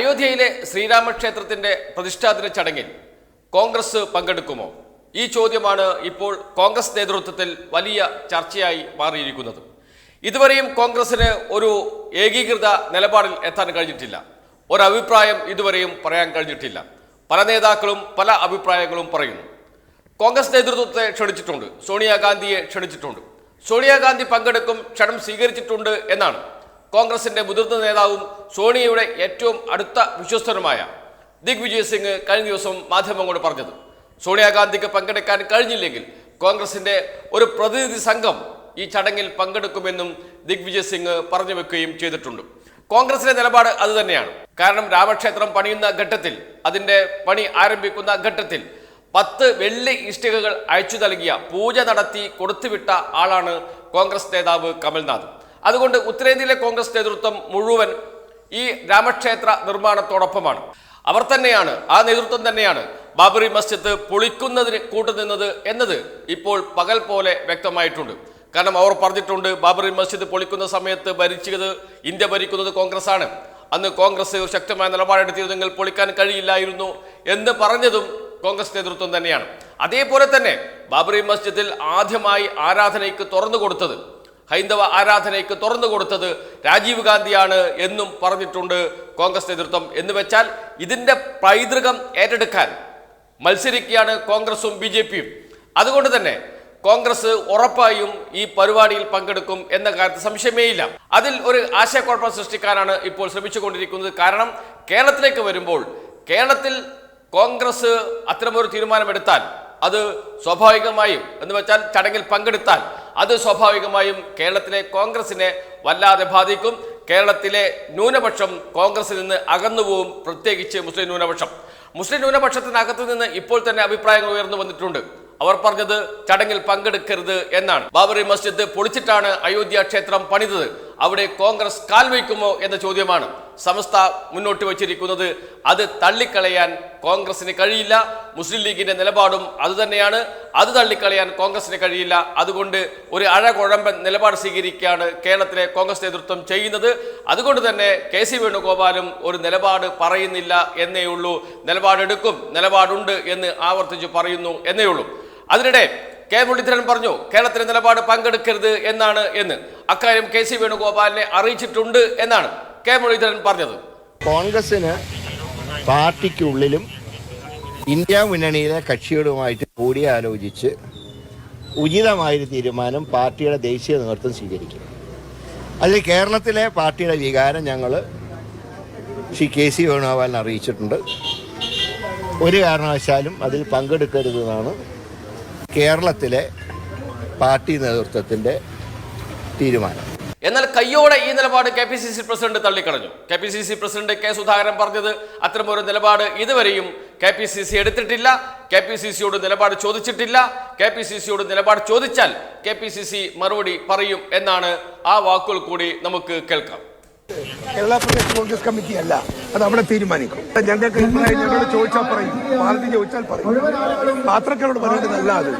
അയോധ്യയിലെ ശ്രീരാമക്ഷേത്രത്തിന്റെ പ്രതിഷ്ഠാദിന ചടങ്ങിൽ കോൺഗ്രസ് പങ്കെടുക്കുമോ? ഈ ചോദ്യമാണ് ഇപ്പോൾ കോൺഗ്രസ് നേതൃത്വത്തിൽ വലിയ ചർച്ചയായി മാറിയിരിക്കുന്നത്. ഇതുവരെയും കോൺഗ്രസിന് ഒരു ഏകീകൃത നിലപാടിൽ എത്താൻ കഴിഞ്ഞിട്ടില്ല. ഒരഭിപ്രായം ഇതുവരെയും പറയാൻ കഴിഞ്ഞിട്ടില്ല. പല നേതാക്കളും പല അഭിപ്രായങ്ങളും പറയുന്നു. കോൺഗ്രസ് നേതൃത്വത്തെ ക്ഷണിച്ചിട്ടുണ്ട്. സോണിയാഗാന്ധിയെ ക്ഷണിച്ചിട്ടുണ്ട്. സോണിയാഗാന്ധി പങ്കെടുക്കും ക്ഷണം സ്വീകരിച്ചിട്ടുണ്ട് എന്നാണ് കോൺഗ്രസിന്റെ മുതിർന്ന നേതാവും സോണിയയുടെ ഏറ്റവും അടുത്ത വിശ്വസ്തനുമായ ദിഗ്വിജയ് സിംഗ് കഴിഞ്ഞ ദിവസം മാധ്യമങ്ങളോട് പറഞ്ഞത് സോണിയാഗാന്ധിക്ക് പങ്കെടുക്കാൻ കഴിഞ്ഞില്ലെങ്കിൽ കോൺഗ്രസിന്റെ ഒരു പ്രതിനിധി സംഘം ഈ ചടങ്ങിൽ പങ്കെടുക്കുമെന്നും ദിഗ്വിജയ് സിംഗ് പറഞ്ഞു വെക്കുകയും ചെയ്തിട്ടുണ്ട്. കോൺഗ്രസിന്റെ നിലപാട് അത് തന്നെയാണ്. കാരണം രാമക്ഷേത്രം പണിയുന്ന ഘട്ടത്തിൽ അതിന്റെ പണി ആരംഭിക്കുന്ന ഘട്ടത്തിൽ പത്ത് വെള്ളി ഇഷ്ടികകൾ അയച്ചു നൽകിയ പൂജ നടത്തി കൊടുത്തുവിട്ട ആളാണ് കോൺഗ്രസ് നേതാവ് കമൽനാഥ്. അതുകൊണ്ട് ഉത്തരേന്ത്യയിലെ കോൺഗ്രസ് നേതൃത്വം മുഴുവൻ ഈ രാമക്ഷേത്ര നിർമ്മാണത്തോടൊപ്പമാണ്. അവർ തന്നെയാണ് ആ നേതൃത്വം തന്നെയാണ് ബാബറി മസ്ജിദ് പൊളിക്കുന്നതിന് കൂട്ടുനിന്നത് എന്നത് ഇപ്പോൾ പകൽ പോലെ വ്യക്തമായിട്ടുണ്ട്. കാരണം അവർ പറഞ്ഞിട്ടുണ്ട് ബാബറി മസ്ജിദ് പൊളിക്കുന്ന സമയത്ത് ഭരിച്ചത് ഇന്ത്യ ഭരിക്കുന്നത് കോൺഗ്രസ് ആണ് അന്ന് കോൺഗ്രസ് ഒരു ശക്തമായ നിലപാടെടുത്തിരുന്നെങ്കിൽ പൊളിക്കാൻ കഴിയില്ലായിരുന്നു എന്ന് പറഞ്ഞതും കോൺഗ്രസ് നേതൃത്വം തന്നെയാണ്. അതേപോലെ തന്നെ ബാബറി മസ്ജിദിൽ ആദ്യമായി ആരാധനയ്ക്ക് തുറന്നു കൊടുത്തത് ഹൈന്ദവ ആരാധനയ്ക്ക് തുറന്നു കൊടുത്തത് രാജീവ് ഗാന്ധിയാണ് എന്നും പറഞ്ഞിട്ടുണ്ട് കോൺഗ്രസ് നേതൃത്വം. എന്ന് വെച്ചാൽ ഇതിന്റെ പൈതൃകം ഏറ്റെടുക്കാൻ മത്സരിക്കുകയാണ് കോൺഗ്രസും ബി ജെ പിയും. അതുകൊണ്ട് തന്നെ കോൺഗ്രസ് ഉറപ്പായും ഈ പരിപാടിയിൽ പങ്കെടുക്കും എന്ന കാര്യത്തിൽ സംശയമേയില്ല അതിൽ ഒരു ആശയക്കുഴപ്പം സൃഷ്ടിക്കാനാണ് ഇപ്പോൾ ശ്രമിച്ചുകൊണ്ടിരിക്കുന്നത്. കാരണം കേരളത്തിലേക്ക് വരുമ്പോൾ കേരളത്തിൽ കോൺഗ്രസ് അത്തരമൊരു തീരുമാനമെടുത്താൽ അത് സ്വാഭാവികമായും എന്ന് വെച്ചാൽ ചടങ്ങിൽ പങ്കെടുത്താൽ അത് സ്വാഭാവികമായും കേരളത്തിലെ കോൺഗ്രസിനെ വല്ലാതെ ബാധിക്കും. കേരളത്തിലെ ന്യൂനപക്ഷം കോൺഗ്രസിൽ നിന്ന് അകന്നുപോകും പ്രത്യേകിച്ച് മുസ്ലിം ന്യൂനപക്ഷം. മുസ്ലിം ന്യൂനപക്ഷത്തിനകത്തു നിന്ന് ഇപ്പോൾ തന്നെ അഭിപ്രായങ്ങൾ ഉയർന്നു വന്നിട്ടുണ്ട്. അവർ പറഞ്ഞത് ചടങ്ങിൽ പങ്കെടുക്കരുത് എന്നാണ്. ബാബറി മസ്ജിദ് പൊളിച്ചിട്ടാണ് അയോധ്യ ക്ഷേത്രം പണിതത്. അവിടെ കോൺഗ്രസ് കാൽവയ്ക്കുമോ എന്ന ചോദ്യമാണ്. സമസ്ത മുന്നോട്ട് വച്ചിരിക്കുന്നത് അത് തള്ളിക്കളയാൻ കോൺഗ്രസിന് കഴിയില്ല. മുസ്ലിം ലീഗിന്റെ നിലപാടും അതുതന്നെയാണ് അത് തള്ളിക്കളയാൻ കോൺഗ്രസിന് കഴിയില്ല. അതുകൊണ്ട് ഒരു അഴകുഴമ്പൻ നിലപാട് സ്വീകരിക്കുകയാണ് കേരളത്തിലെ കോൺഗ്രസ് നേതൃത്വം ചെയ്യുന്നത്. അതുകൊണ്ട് തന്നെ കെ സി വേണുഗോപാലും ഒരു നിലപാട് പറയുന്നില്ല എന്നേ ഉള്ളൂ. നിലപാടെടുക്കും. നിലപാടുണ്ട് എന്ന് ആവർത്തിച്ച് പറയുന്നു എന്നേ ഉള്ളൂ. അതിനിടെ കെ മുരളീധരൻ പറഞ്ഞു കേരളത്തിലെ നിലപാട് പങ്കെടുക്കരുത് എന്നാണ് എന്ന്. അക്കാര്യം കെ സി വേണുഗോപാലിനെ അറിയിച്ചിട്ടുണ്ട് എന്നാണ്. കെ മുരളീധരൻ പറഞ്ഞത്. കോൺഗ്രസിന് പാർട്ടിക്കുള്ളിലും ഇന്ത്യ മുന്നണിയിലെ കക്ഷികളുമായിട്ട് കൂടിയാലോചിച്ച് ഉചിതമായൊരു തീരുമാനം പാർട്ടിയുടെ ദേശീയ നേതൃത്വം സ്വീകരിക്കും. അതിൽ കേരളത്തിലെ പാർട്ടിയുടെ വികാരം ഞങ്ങൾ ശ്രീ കെ സി വേണുഗോപാലിനെ അറിയിച്ചിട്ടുണ്ട്. ഒരു കാരണവശാലും അതിൽ പങ്കെടുക്കരുതെന്നാണ് കേരളത്തിലെ പാർട്ടി നേതൃത്വത്തിന്റെ തീരുമാനം. എന്നാൽ കയ്യോടെ ഈ നിലപാട് K P C C president തള്ളിക്കളഞ്ഞു. K P C C president K Sudhakaran പറഞ്ഞത് അത്തരമൊരു നിലപാട് ഇതുവരെയും കെ പി സി സി എടുത്തിട്ടില്ല. കെ പി സി സിയോട് നിലപാട് ചോദിച്ചിട്ടില്ല. കെ പി സി സിയോട് നിലപാട് ചോദിച്ചാൽ കെ പി സി സി മറുപടി പറയും എന്നാണ് ആ വാക്കുകൾ കൂടി നമുക്ക് കേൾക്കാം. കേരള പ്രദേശ് കോൺഗ്രസ് കമ്മിറ്റി അല്ല. അത് അവിടെ തീരുമാനിക്കും. ഞങ്ങൾക്ക് ചോദിച്ചാൽ പറയും. ചോദിച്ചാൽ പറയും. പാത്രക്കാരോട് പറയേണ്ടതല്ല അത്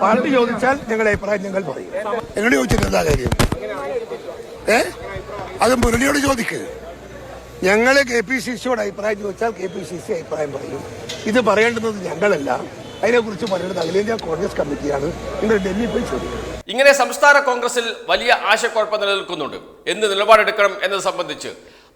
പാർട്ടി ചോദിച്ചാൽ ഞങ്ങളുടെ അഭിപ്രായം ഞങ്ങൾ പറയും. എന്നോട് ചോദിച്ചിട്ട് എന്താ കാര്യം? ഏ? അത് മുരളിയോട് ചോദിക്ക്. ഞങ്ങൾ കെ പി സി സിയോട് അഭിപ്രായം ചോദിച്ചാൽ കെ പി സി സി അഭിപ്രായം പറയും. ഇത് പറയേണ്ടുന്നത് ഞങ്ങളല്ല. അതിനെക്കുറിച്ച് പറയേണ്ടത് അഖിലേന്ത്യാ കോൺഗ്രസ് കമ്മിറ്റിയാണ്. നിങ്ങൾ ഡൽഹി പോയി ചോദിക്കും. ഇങ്ങനെ സംസ്ഥാന കോൺഗ്രസിൽ വലിയ ആശയക്കുഴപ്പം നിലനിൽക്കുന്നുണ്ട്. എന്ത് നിലപാടെടുക്കണം എന്നത് സംബന്ധിച്ച്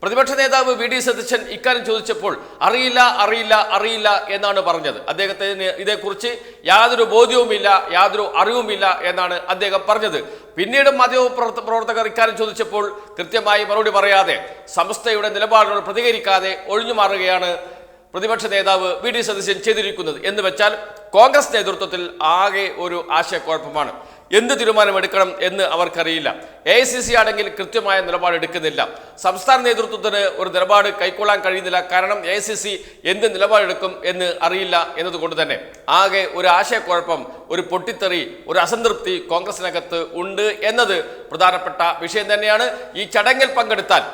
പ്രതിപക്ഷ നേതാവ് വി ഡി സതീശൻ ഇക്കാര്യം ചോദിച്ചപ്പോൾ അറിയില്ല അറിയില്ല അറിയില്ല എന്നാണ് പറഞ്ഞത്. അദ്ദേഹത്തിന് ഇതേക്കുറിച്ച് യാതൊരു ബോധ്യവുമില്ല യാതൊരു അറിവുമില്ല എന്നാണ് അദ്ദേഹം പറഞ്ഞത്. പിന്നീട് മാധ്യമ പ്രവർത്ത- പ്രവർത്തകർ ഇക്കാര്യം ചോദിച്ചപ്പോൾ കൃത്യമായി മറുപടി പറയാതെ സംസ്ഥയുടെ നിലപാടിനോട് പ്രതികരിക്കാതെ ഒഴിഞ്ഞു മാറുകയാണ് പ്രതിപക്ഷ നേതാവ് വി ഡി സതീശൻ ചെയ്തിരിക്കുന്നത്. എന്ന് വെച്ചാൽ കോൺഗ്രസ് നേതൃത്വത്തിൽ ആകെ ഒരു ആശയക്കുഴപ്പമാണ്. എന്ത് തീരുമാനമെടുക്കണം എന്ന് അവർക്കറിയില്ല. എ ഐ സി സി ആണെങ്കിൽ കൃത്യമായ നിലപാടെടുക്കുന്നില്ല സംസ്ഥാന നേതൃത്വത്തിന് ഒരു നിലപാട് കൈക്കൊള്ളാൻ കഴിയുന്നില്ല. കാരണം എ ഐ സി സി എന്ത് നിലപാടെടുക്കും എന്ന് അറിയില്ല എന്നതുകൊണ്ട് തന്നെ. ആകെ ഒരു ആശയക്കുഴപ്പം ഒരു പൊട്ടിത്തെറി ഒരു അസംതൃപ്തി കോൺഗ്രസിനകത്ത് ഉണ്ട് എന്നത് പ്രധാനപ്പെട്ട വിഷയം തന്നെയാണ്. ഈ ചടങ്ങിൽ പങ്കെടുത്താൽ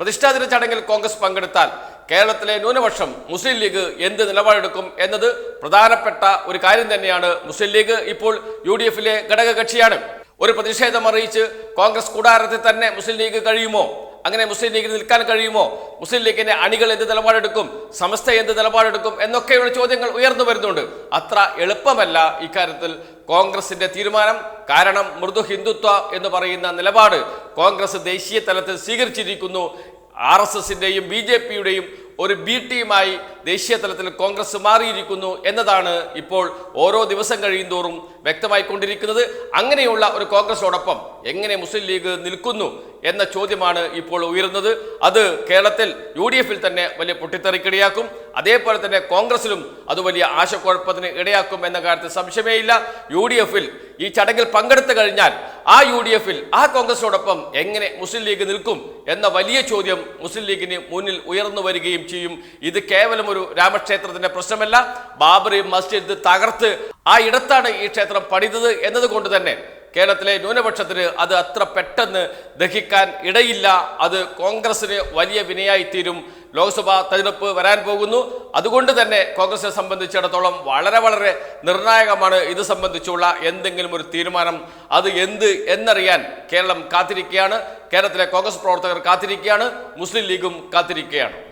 പ്രതിഷ്ഠാദിന ചടങ്ങിൽ കോൺഗ്രസ് പങ്കെടുത്താൽ കേരളത്തിലെ ന്യൂനപക്ഷം മുസ്ലിം ലീഗ് എന്ത് നിലപാടെടുക്കും എന്നത് പ്രധാനപ്പെട്ട ഒരു കാര്യം തന്നെയാണ് മുസ്ലിം ലീഗ് ഇപ്പോൾ യു ഡി എഫിലെ ഘടകകക്ഷിയാണ്. ഒരു പ്രതിഷേധം അറിയിച്ച് കോൺഗ്രസ് കൂടാരത്തിൽ തന്നെ മുസ്ലിം ലീഗ് കഴിയുമോ? അങ്ങനെ മുസ്ലിം ലീഗിന് നിൽക്കാൻ കഴിയുമോ? മുസ്ലിം ലീഗിന്റെ അണികൾ എന്ത് നിലപാടെടുക്കും? സമസ്ത എന്ത് നിലപാടെടുക്കും? എന്നൊക്കെയുള്ള ചോദ്യങ്ങൾ ഉയർന്നു വരുന്നുണ്ട്. അത്ര എളുപ്പമല്ല ഇക്കാര്യത്തിൽ കോൺഗ്രസിന്റെ തീരുമാനം. കാരണം മൃദു ഹിന്ദുത്വ എന്ന് പറയുന്ന നിലപാട് കോൺഗ്രസ് ദേശീയ തലത്തിൽ സ്വീകരിച്ചിരിക്കുന്നു ആർ എസ് എസിന്റെയും ബി ജെ പിയുടെയും ഒരു ബി ടീമായി ദേശീയ തലത്തിൽ കോൺഗ്രസ് മാറിയിരിക്കുന്നു എന്നതാണ് ഇപ്പോൾ ഓരോ ദിവസം കഴിയുന്തോറും വ്യക്തമായിക്കൊണ്ടിരിക്കുന്നത്. അങ്ങനെയുള്ള ഒരു കോൺഗ്രസോടൊപ്പം എങ്ങനെ മുസ്ലിം ലീഗ് നിൽക്കുന്നു എന്ന ചോദ്യമാണ് ഇപ്പോൾ ഉയരുന്നത്. അത് കേരളത്തിൽ യു ഡി എഫിൽ തന്നെ വലിയ പൊട്ടിത്തെറിക്കിടയാക്കും. അതേപോലെ തന്നെ കോൺഗ്രസിലും അത് വലിയ ആശക്കുഴപ്പത്തിന് ഇടയാക്കും എന്ന കാര്യത്തിൽ സംശയമേ ഇല്ല യു ഡി എഫിൽ ഈ ചടങ്ങിൽ പങ്കെടുത്തു കഴിഞ്ഞാൽ ആ യു ഡി എഫിൽ ആ കോൺഗ്രസിനോടൊപ്പം എങ്ങനെ മുസ്ലിം ലീഗ് നിൽക്കും എന്ന വലിയ ചോദ്യം മുസ്ലിം ലീഗിന് മുന്നിൽ ഉയർന്നു വരികയും ചെയ്യും. ഇത് കേവലം ഒരു രാമക്ഷേത്രത്തിന്റെ പ്രശ്നമല്ല. ബാബറി മസ്ജിദ് തകർത്ത് ആ ഇടത്താണ് ഈ ക്ഷേത്രം പണിതത് എന്നതുകൊണ്ട് തന്നെ കേരളത്തിലെ ന്യൂനപക്ഷത്തിന് അത് അത്ര പെട്ടെന്ന് ദഹിക്കാൻ ഇടയില്ല. അത് കോൺഗ്രസിന് വലിയ വിനയായി തീരും ലോക്സഭാ തെരഞ്ഞെടുപ്പ് വരാൻ പോകുന്നു. അതുകൊണ്ട് തന്നെ കോൺഗ്രസിനെ സംബന്ധിച്ചിടത്തോളം വളരെ വളരെ നിർണായകമാണ് ഇത് സംബന്ധിച്ചുള്ള എന്തെങ്കിലും ഒരു തീരുമാനം. അത് എന്ത് എന്നറിയാൻ കേരളം കാത്തിരിക്കുകയാണ്. കേരളത്തിലെ കോൺഗ്രസ് പ്രവർത്തകർ കാത്തിരിക്കുകയാണ്. മുസ്ലിം ലീഗും കാത്തിരിക്കുകയാണ്.